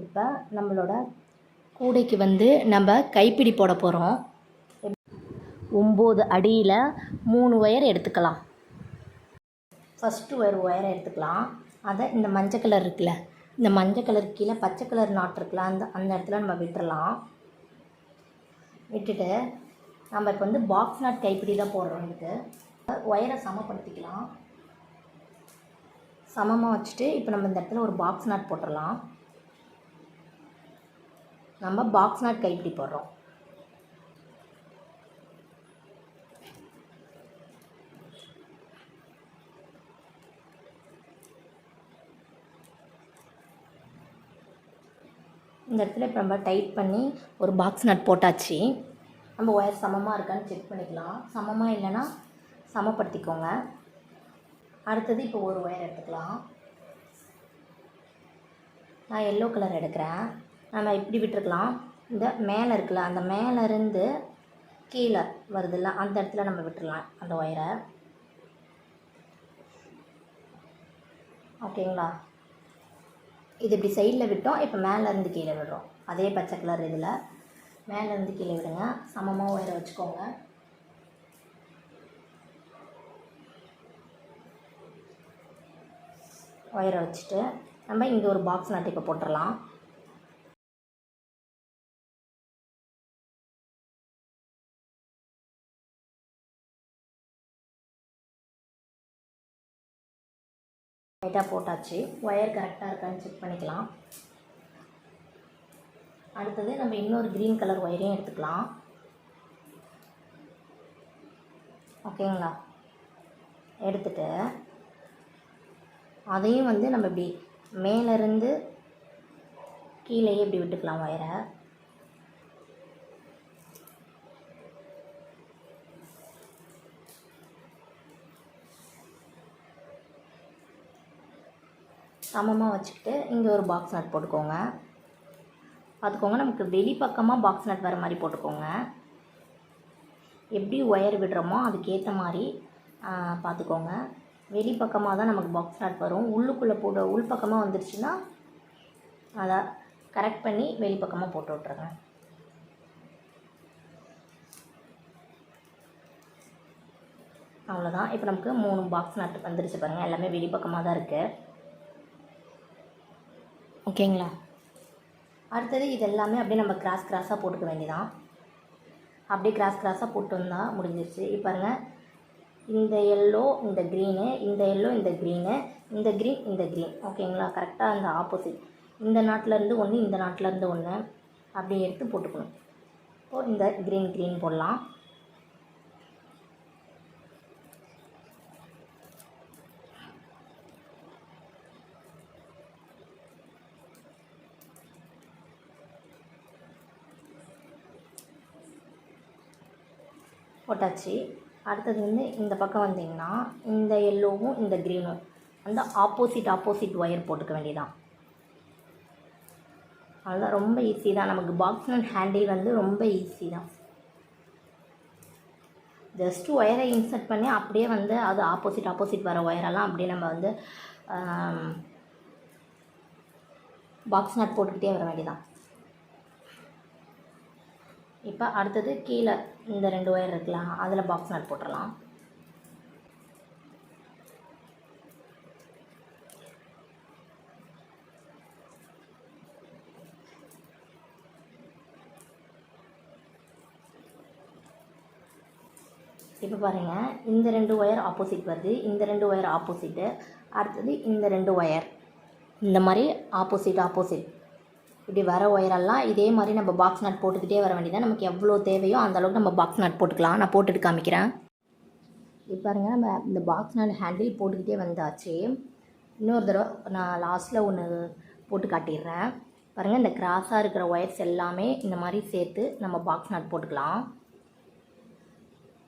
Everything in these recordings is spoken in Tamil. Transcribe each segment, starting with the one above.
இப்போ நம்மளோட கூடைக்கு வந்து நம்ம கைப்பிடி போட போகிறோம் ஒம்பது அடியில் மூணு ஒயர் எடுத்துக்கலாம். ஃபஸ்ட்டு ஒரு ஒயரை எடுத்துக்கலாம். அதை இந்த மஞ்சள் கலர் இருக்குல்ல இந்த மஞ்சள் கலர் கீழே பச்சை கலர் நாட் இருக்குல்ல அந்த அந்த இடத்துல நம்ம விட்டுறலாம். விட்டுட்டு நம்ம இப்போ வந்து பாக்ஸ் நாட் கைப்பிடி தான் போடுறோம் இதுக்கு. ஒயரை சமப்படுத்திக்கலாம். சமமாக வச்சுட்டு இப்போ நம்ம இந்த இடத்துல ஒரு பாக்ஸ் நாட் போட்டுடலாம் நம்ம பாக்ஸ் நாட் கைப்பிடி போடுறோம். இந்த இடத்துல இப்போ நம்ம டைட் பண்ணி ஒரு பாக்ஸ் நட் போட்டாச்சு. நம்ம ஒயர் சமமாக இருக்கான்னு செக் பண்ணிக்கலாம். சமமாக இல்லைன்னா சமப்படுத்திக்கோங்க. அடுத்தது இப்போ ஒரு ஒயர் எடுத்துக்கலாம். நான் எல்லோ கலர் எடுக்கிறேன். நம்ம இப்படி விட்டுருக்கலாம். இந்த மேலே இருக்குல்ல அந்த மேலேருந்து கீழே வருதுல்ல அந்த இடத்துல நம்ம விட்டுடலாம் அந்த ஒயரை. ஓகேங்களா? இது இப்படி சைடில் விட்டோம் இப்போ மேலேருந்து கீழே விடுறோம். அதே பச்சை கலர் இதில். மேலேருந்து கீழே விடுங்க. சமமாக ஒயரை வச்சுக்கோங்க. ஒயரை வச்சுட்டு நம்ம இங்கே ஒரு பாக்ஸ் நட்டு இப்போ போட்டுடலாம் லைட்டாக போட்டாச்சு. ஒயர் கரெக்டாக இருக்கான்னு செக் பண்ணிக்கலாம். அடுத்தது நம்ம இன்னொரு க்ரீன் கலர் ஒயரையும் எடுத்துக்கலாம். ஓகேங்களா எடுத்துட்டு அதையும் வந்து நம்ம இப்படி மேலேருந்து கீழேயே இப்படி விட்டுக்கலாம் ஒயரை சமமாக வச்சுக்கிட்டு இங்கே ஒரு பாக்ஸ் நட் போட்டுக்கோங்க. பார்த்துக்கோங்க நமக்கு வெளிப்பக்கமாக பாக்ஸ் நட் வர மாதிரி போட்டுக்கோங்க. எப்படி ஒயர் விடுறோமோ அதுக்கேற்ற மாதிரி பார்த்துக்கோங்க. வெளிப்பக்கமாக தான் நமக்கு பாக்ஸ் நட் வரும். உள்ளுக்குள்ளே போட உள்பக்கமாக வந்துருச்சுன்னா அதை கரெக்ட் பண்ணி வெளிப்பக்கமாக போட்டு விட்ருங்க அவ்வளோதான் இப்போ நமக்கு மூணு பாக்ஸ் நட்டு வந்துருச்சு பாருங்கள் எல்லாமே வெளிப்பக்கமாக தான் இருக்குது ஓகேங்களா? அடுத்தது இது எல்லாமே அப்படியே நம்ம கிராஸ் கிராஸாக போட்டுக்க வேண்டியதான் அப்படியே கிராஸ் கிராஸாக போட்டு வந்தால் முடிஞ்சிருச்சு. இப்போ பாருங்க. இந்த எல்லோ இந்த க்ரீனு இந்த எல்லோ இந்த க்ரீனு இந்த க்ரீன் இந்த க்ரீன் ஓகேங்களா? கரெக்டாக அந்த ஆப்போசிட் இந்த நாட்டிலேருந்து ஒன்று இந்த நாட்டிலேருந்து ஒன்று அப்படி எடுத்து போட்டுக்கணும். இப்போ இந்த க்ரீன் க்ரீன் போடலாம். போட்டாச்சு. அடுத்தது வந்து இந்த பக்கம் வந்தீங்கன்னா இந்த எல்லோவும் இந்த க்ரீனும் அந்த ஆப்போசிட் ஆப்போசிட் ஒயர் போட்டுக்க வேண்டியதான் அதெல்லாம் ரொம்ப ஈஸி தான். நமக்கு பாக்ஸ் அண்ட் ஹேண்டில் வந்து ரொம்ப ஈஸி தான். ஜஸ்ட் ஒயரை இன்சர்ட் பண்ணி அப்படியே வந்து அது ஆப்போசிட் ஆப்போசிட் வர ஒயரெல்லாம் அப்படியே நம்ம வந்து பாக்ஸ் நட் போட்டுக்கிட்டே வர வேண்டியதான் இப்போ அடுத்தது கீழே இந்த ரெண்டு ஒயர் இருக்குல்ல அதில் பாக்ஸ் நட் போட்டுடலாம் இப்போ பாருங்கள் இந்த ரெண்டு ஒயர் ஆப்போசிட் வருது இந்த ரெண்டு ஒயர் ஆப்போசிட்டு அடுத்தது இந்த ரெண்டு ஒயர் இந்த மாதிரி ஆப்போசிட் ஆப்போசிட் இப்படி வர ஒயரெல்லாம் இதே மாதிரி நம்ம பாக்ஸ் நட் போட்டுக்கிட்டே வர வேண்டியதான் நமக்கு எவ்வளோ தேவையோ அந்த அளவுக்கு நம்ம பாக்ஸ் நட் போட்டுக்கலாம். நான் போட்டுட்டு காமிக்கிறேன். இப்போ பாருங்கள் நம்ம இந்த பாக்ஸ் நட் ஹேண்டில் போட்டுக்கிட்டே வந்தாச்சு. இன்னொரு தடவை நான் லாஸ்ட்டில் ஒன்று போட்டு காட்டிடுறேன். பாருங்கள் இந்த கிராஸாக இருக்கிற ஒயர்ஸ் எல்லாமே இந்த மாதிரி சேர்த்து நம்ம பாக்ஸ் நட் போட்டுக்கலாம்.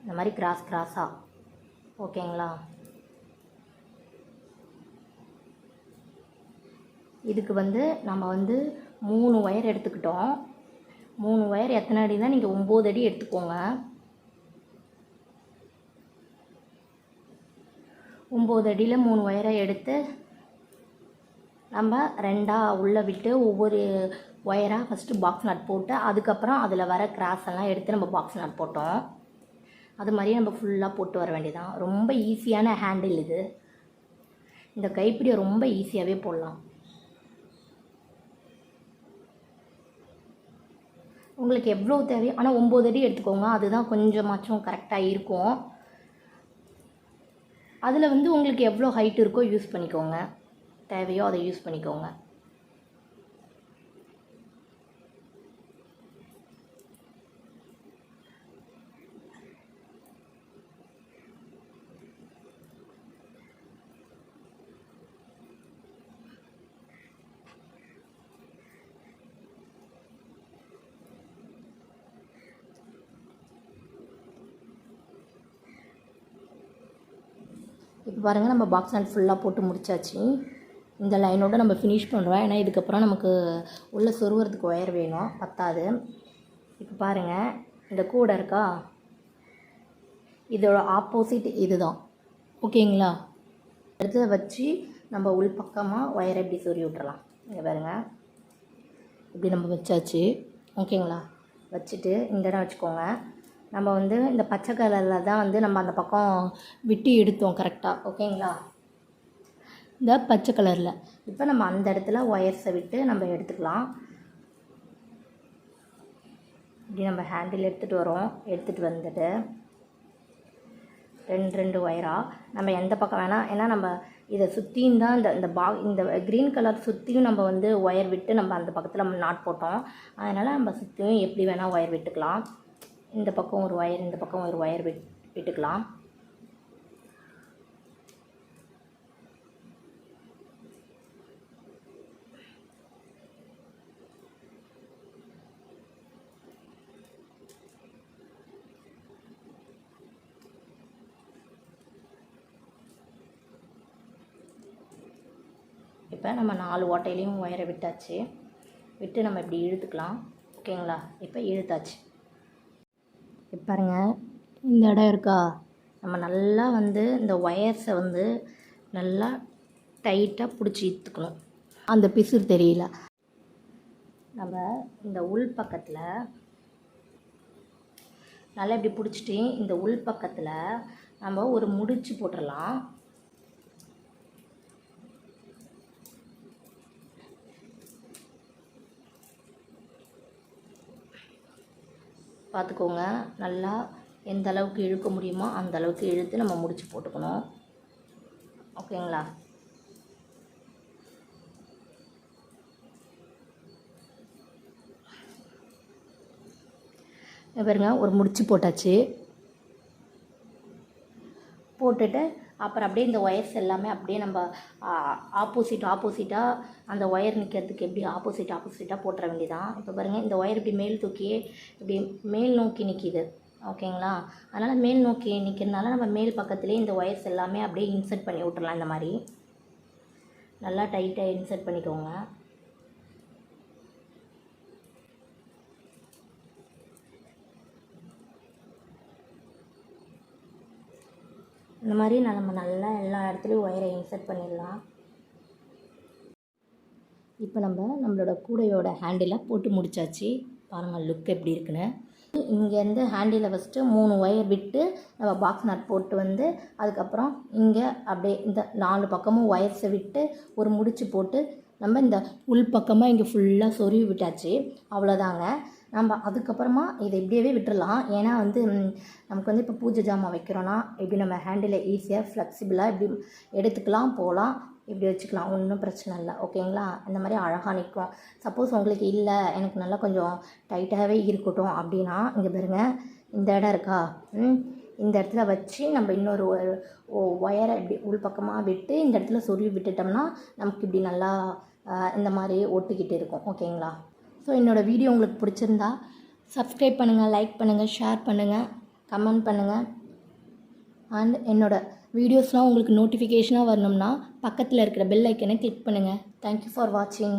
இந்த மாதிரி கிராஸ் கிராஸாக ஓகேங்களா இதுக்கு வந்து நம்ம வந்து மூணு ஒயர் எடுத்துக்கிட்டோம். மூணு ஒயர் எத்தனை அடி தான் நீங்கள் ஒம்பது அடி எடுத்துக்கோங்க. ஒம்பது அடியில் மூணு ஒயரை எடுத்து நம்ம ரெண்டாக உள்ளே விட்டு ஒவ்வொரு ஒயராக ஃபஸ்ட்டு பாக்ஸ் நட் போட்டு அதுக்கப்புறம் அதில் வர கிராஸ் எல்லாம் எடுத்து நம்ம பாக்ஸ் நட் போட்டோம். அது மாதிரியே நம்ம ஃபுல்லாக போட்டு வர வேண்டியதான் ரொம்ப ஈஸியான ஹேண்டில் இது. இந்த கைப்பிடியை ரொம்ப ஈஸியாகவே போடலாம். உங்களுக்கு எவ்வளோ தேவையோ ஆனால் ஒம்பது அடி எடுத்துக்கோங்க. அதுதான் கொஞ்சமாச்சும் கரெக்டாக இருக்கும். அதில் வந்து உங்களுக்கு எவ்வளோ ஹைட் இருக்கோ யூஸ் பண்ணிக்கோங்க. தேவையோ அதை யூஸ் பண்ணிக்கோங்க. இப்போ பாருங்கள் நம்ம பாக்ஸ் நட் ஃபுல்லாக போட்டு முடிச்சாச்சு. இந்த லைனோட நம்ம ஃபினிஷ் பண்ணுறோம் ஏன்னா இதுக்கப்புறம் நமக்கு உள்ளே சொருகிறதுக்கு ஒயர் வேணும். பத்தாது. இப்போ பாருங்கள் இந்த கூடை இருக்கா? இதோட ஆப்போசிட் இதுதான். ஓகேங்களா? அடுத்ததை வச்சு நம்ம உள் பக்கமாக ஒயரை இப்படி சொறி விட்டுறலாம். இங்கே பாருங்கள் இப்படி நம்ம வச்சாச்சு. ஓகேங்களா? வச்சுட்டு இந்த இடம் வச்சுக்கோங்க. நம்ம வந்து இந்த பச்சை கலரில் தான் வந்து நம்ம அந்த பக்கம் விட்டு எடுத்தோம் கரெக்டாக ஓகேங்களா? இந்த பச்சை கலரில். இப்போ நம்ம அந்த இடத்துல ஒயர்ஸை விட்டு நம்ம எடுத்துக்கலாம். இப்படி நம்ம ஹேண்டில் எடுத்துகிட்டு வரோம். எடுத்துகிட்டு வந்துட்டு ரெண்டு ரெண்டு ஒயராக நம்ம எந்த பக்கம் வேணால் ஏன்னா நம்ம இதை சுற்றியும் தான் இந்த இந்த பா இந்த க்ரீன் கலர் சுற்றியும் நம்ம வந்து ஒயர் விட்டு நம்ம அந்த பக்கத்தில் நம்ம நாட் போட்டோம். அதனால் நம்ம சுற்றியும் எப்படி வேணால் ஒயர் விட்டுக்கலாம். இந்த பக்கம் ஒரு ஒயர் இந்த பக்கம் ஒரு ஒயர் விட் விட்டுக்கலாம். இப்போ நம்ம நாலு ஓட்டையிலையும் ஒயரை விட்டாச்சு. விட்டு நம்ம இப்படி இழுத்துக்கலாம். ஓகேங்களா? இப்போ இழுத்தாச்சு. பாருங்கள் இந்த இடம் இருக்கா? நம்ம நல்லா வந்து இந்த ஒயர்ஸை வந்து நல்லா டைட்டாக பிடிச்சி இழுத்துக்கணும். அந்த பிசுறு தெரியல. நம்ம இந்த உள் பக்கத்தில் நல்லா இப்படி பிடிச்சிட்டு இந்த உள் பக்கத்தில் நம்ம ஒரு முடிச்சு போட்டுடலாம் பார்த்துக்கோங்க. நல்லா எந்த அளவுக்கு இழுக்க முடியுமோ அந்த அளவுக்கு இழுத்து நம்ம முடிச்சு போட்டுக்கணும். ஓகேங்களா? பாருங்க ஒரு முடிச்சு போட்டாச்சு. போட்டுட்டு அப்புறம் அப்படியே இந்த ஒயர்ஸ் எல்லாமே அப்படியே நம்ம ஆப்போசிட் ஆப்போசிட்டாக அந்த ஒயர் நிற்கிறதுக்கு எப்படி ஆப்போசிட் ஆப்போசிட்டாக போட்டுற வேண்டியதான் இப்போ பாருங்கள் இந்த ஒயர் இப்படி மேல் தூக்கி இப்படி மேல் நோக்கி நிற்கிது ஓகேங்களா? அதனால் மேல் நோக்கி நிற்கிறதுனால நம்ம மேல் பக்கத்துலேயே இந்த ஒயர்ஸ் எல்லாமே அப்படியே இன்சர்ட் பண்ணி விட்டுறலாம் இந்த மாதிரி. நல்லா டைட்டாக இன்சர்ட் பண்ணிக்கோங்க. இந்த மாதிரி நம்ம நல்லா எல்லா இடத்துலையும் ஒயரை இன்சர்ட் பண்ணிடலாம். இப்போ நம்ம நம்மளோட கூடையோட ஹேண்டிலை போட்டு முடிச்சாச்சு. பாருங்கள் லுக் எப்படி இருக்குன்னு. இங்கேருந்து ஹேண்டில் ஃபஸ்ட்டு மூணு ஒயர் விட்டு நம்ம பாக்ஸ் நட் போட்டு வந்து அதுக்கப்புறம் இங்கே அப்படியே இந்த நாலு பக்கமும் ஒயர்ஸை விட்டு ஒரு முடிச்சு போட்டு நம்ம இந்த உள் பக்கமாக இங்கே ஃபுல்லாக சொருவி விட்டாச்சு. அவ்வளோதாங்க நம்ம அதுக்கப்புறமா இதை இப்படியே விட்டுறலாம். ஏன்னா வந்து நமக்கு வந்து இப்போ பூஜை ஜாமான் வைக்கிறோன்னா இப்படி நம்ம ஹேண்டில் ஈஸியாக ஃப்ளெக்சிபிளாக இப்படி எடுத்துக்கலாம் போகலாம் இப்படி வச்சுக்கலாம். ஒன்றும் பிரச்சனை இல்லை. ஓகேங்களா இந்த மாதிரி அழகாக நிற்கும். சப்போஸ் உங்களுக்கு இல்லை எனக்கு நல்லா கொஞ்சம் டைட்டாகவே இருக்கட்டும் அப்படின்னா இங்கே பாருங்க இந்த இடம் இருக்கா? ம் இந்த இடத்துல வச்சு நம்ம இன்னொரு ஒயரை இப்படி உள் பக்கமாக விட்டு இந்த இடத்துல சொருவி விட்டுட்டோம்னா நமக்கு இப்படி நல்லா இந்த மாதிரி ஒட்டிக்கிட்டு இருக்கும். ஓகேங்களா ஸோ என்னோடய வீடியோ உங்களுக்கு பிடிச்சிருந்தா சப்ஸ்கிரைப் பண்ணுங்கள் லைக் பண்ணுங்கள் ஷேர் பண்ணுங்கள் கமெண்ட் பண்ணுங்கள் அண்ட் என்னோட வீடியோஸ்லாம் உங்களுக்கு நோட்டிஃபிகேஷனாக வரணும்னா பக்கத்தில் இருக்கிற பெல் ஐக்கனை கிளிக் பண்ணுங்கள் தேங்க்யூ ஃபார் வாட்சிங்